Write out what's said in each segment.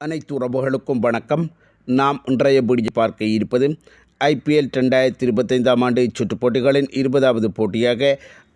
அனைத்து உறவுகளுக்கும் வணக்கம். நாம் இன்றைய பிடிச்சு பார்க்க இருப்பது ஐபிஎல் ரெண்டாயிரத்தி இருபத்தைந்தாம் ஆண்டு சுற்றுப் போட்டிகளின் இருபதாவது போட்டியாக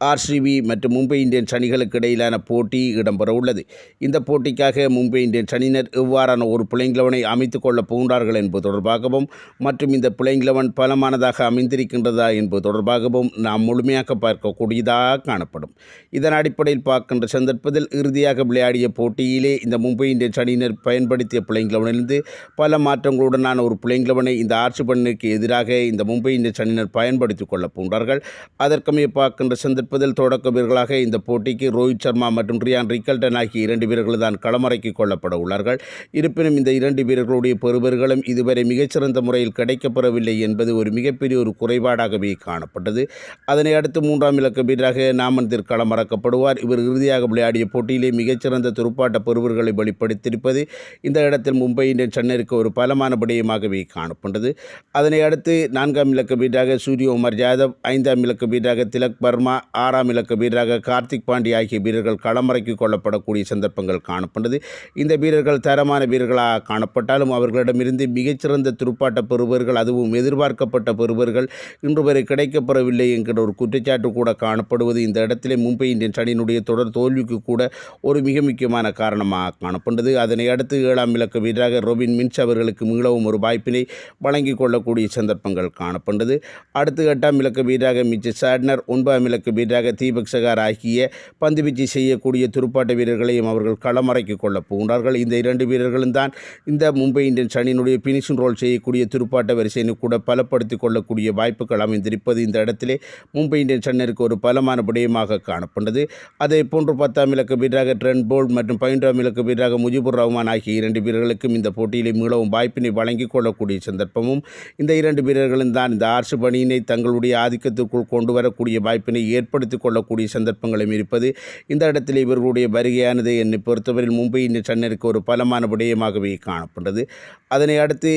ஆர்சிபி மற்றும் மும்பை இந்தியன்ஸ் அணிகளுக்கு இடையிலான போட்டி இடம்பெற உள்ளது. இந்த போட்டிக்காக மும்பை இந்தியன்ஸ் அணியினர் எவ்வாறான ஒரு பிள்ளைங்கிழவனை அமைத்துக் கொள்ளப் போகின்றார்கள் என்பது தொடர்பாகவும் மற்றும் இந்த பிள்ளைங்கிழவன் பலமானதாக அமைந்திருக்கின்றதா என்பது தொடர்பாகவும் நாம் முழுமையாக பார்க்கக்கூடியதாக காணப்படும். இதன் அடிப்படையில் பார்க்கின்ற சந்தர்ப்பத்தில் இறுதியாக விளையாடிய போட்டியிலே இந்த மும்பை இந்தியன்ஸ் அணியினர் பயன்படுத்திய பிள்ளைங்கிழவனிலிருந்து பல மாற்றங்களுடனான ஒரு பிள்ளைங்கிழவனை இந்த ஆர்சிபனுக்கு எதிராக இந்த மும்பை இந்தியன்ஸ் அணியினர் பயன்படுத்திக் கொள்ளப் போகின்றார்கள். அதற்குமே பார்க்கின்ற சந்தர்ப்பத்தில் தொடக்க வீரர்களாக இந்த போட்டிக்கு ரோஹித் சர்மா மற்றும் ரியான் ரிக்கல்டன் ஆகிய இரண்டு வீரர்கள் தான் களமிறக்கிக் கொள்ளப்பட உள்ளார்கள். இருப்பினும் இந்த இரண்டு வீரர்களுடைய பெறுபர்களும் இதுவரை மிகச்சிறந்த முறையில் கிடைக்கப்பெறவில்லை என்பது ஒரு மிகப்பெரிய ஒரு குறைபாடாகவே காணப்பட்டது. அதனை அடுத்து மூன்றாம் இலக்க வீரராக நாமந்திர் களமிறக்கப்படுவார். இவர் இறுதியாக விளையாடிய போட்டியிலே மிகச்சிறந்த துடுப்பாட்ட பெறுபர்களை வெளிப்படுத்தியிருப்பது இந்த இடத்தில் மும்பை இந்தியன்ஸ் அணியிற்கு ஒரு பலமான விடயமாகவே காணப்பட்டது. அதனை அடுத்து நான்காம் இலக்க வீரராக சூரியகுமார் யாதவ் ஐந்தாம் இலக்க வீரராக திலக் வர்மா ஆறாம் இலக்க வீரராக கார்த்திக் பாண்டி ஆகிய வீரர்கள் களமிறக்கிக் கொள்ளப்படக்கூடிய சந்தர்ப்பங்கள் காணப்பட்டது. இந்த வீரர்கள் தரமான வீரர்களாக காணப்பட்டாலும் அவர்களிடமிருந்து மிகச்சிறந்த துடுப்பாட்ட பெறுபவர்கள் அதுவும் எதிர்பார்க்கப்பட்ட பெறுபவர்கள் இன்று வரை கிடைக்கப்பெறவில்லை என்கிற ஒரு குற்றச்சாட்டு கூட காணப்படுவது இந்த இடத்திலே மும்பை இந்தியன்ஸ் அணியினுடைய தொடர் தோல்விக்கு கூட ஒரு மிக முக்கியமான காரணமாக காணப்பட்டது. அதனை அடுத்து ஏழாம் இலக்க வீரராக ரொபின் மின்ஸ் அவர்களுக்கு மீளவும் ஒரு வாய்ப்பினை வழங்கிக் கொள்ளக்கூடிய சந்தர்ப்பங்கள் காணப்பட்டது. அடுத்து எட்டாம் இலக்க வீரராக மிச்ச சாட்னர் ஒன்பதாம் இலக்க வீரர் தீபக் சகார் ஆகிய பந்துவீச்சு செய்யக்கூடிய துடுப்பாட்ட வீரர்களையும் அவர்கள் களமிறக்கிக் கொள்ளப் போகின்றார்கள். இந்த இரண்டு வீரர்களும் தான் இந்த மும்பை இந்தியன்ஸ் அணியினுடைய பினிஷிங் ரோல் செய்யக்கூடிய துடுப்பாட்ட வரிசையினை கூட பலப்படுத்திக் கொள்ளக்கூடிய வாய்ப்புகள் அமைந்திருப்பது இந்த இடத்திலே மும்பை இந்தியன்ஸ் அணியிற்கு ஒரு பலமான விடயமாக காணப்பட்டது. அதே போன்று பத்தாம் இலக்கு வீரராக ட்ரென் போல்ட் மற்றும் பதினொன்றாம் இலக்கு வீரராக முஜிபுர் ரஹ்மான் ஆகிய இரண்டு வீரர்களுக்கும் இந்த போட்டியிலே மீளவும் வாய்ப்பினை வழங்கிக் கொள்ளக்கூடிய சந்தர்ப்பமும் இந்த இரண்டு வீரர்களும் தான் இந்த ஆர்சு பணியினை தங்களுடைய ஆதிக்கத்திற்குள் கொண்டு வரக்கூடிய வாய்ப்பினை ஏற்படுத்திக் கொள்ளக்கூடிய சந்தர்ப்பங்களும் இருப்பது. இந்த இடத்தில் இவர்களுடைய வருகையானது என்னை பொறுத்தவரையில் மும்பை இந்தியன்ஸ் ஒரு பலமான விடயமாகவே காணப்பட்டது. அதனை அடுத்து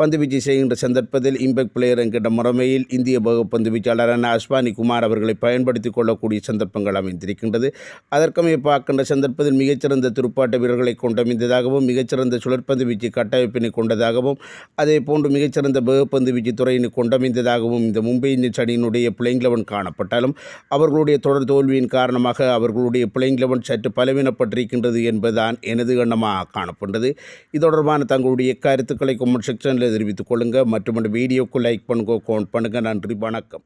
பந்துவீச்சு செய்கின்ற சந்தர்ப்பத்தில் இம்பெக்ட் பிளேயர் என்கின்ற முறைமையில் இந்திய பகுப்பந்து வீச்சாளரான அஸ்வானி குமார் அவர்களை பயன்படுத்திக் கொள்ளக்கூடிய சந்தர்ப்பங்கள் அமைந்திருக்கின்றது. அதற்கமே பார்க்கின்ற சந்தர்ப்பத்தில் மிகச்சிறந்த துடுப்பாட்ட வீரர்களை கொண்டமைந்ததாகவும் மிகச்சிறந்த சுழற்பந்து வீச்சு கட்டமைப்பினை கொண்டதாகவும் அதே போன்று மிகச்சிறந்த பகுப்பந்து வீச்சு துறையினை கொண்டமைந்ததாகவும் இந்த மும்பை இந்தியன்ஸ் அணியினுடைய பிளேயிங் லெவன் காணப்பட்டாலும் அவர்களுடைய தொடர் தோல்வியின் காரணமாக அவர்களுடைய பிளேயிங் லெவன் சற்று பலவீனப்பட்டிருக்கின்றது என்பதுதான் எனது எண்ணமாக காணப்பட்டது. இது தொடர்பான தங்களுடைய கருத்துக்களை கமெண்ட் செக்ஷனில் தெரிவித்துக் கொள்ளுங்கள் மற்றும் வீடியோக்கு லைக் பண்ணுங்க கமெண்ட் பண்ணுங்கள் நன்றி வணக்கம்.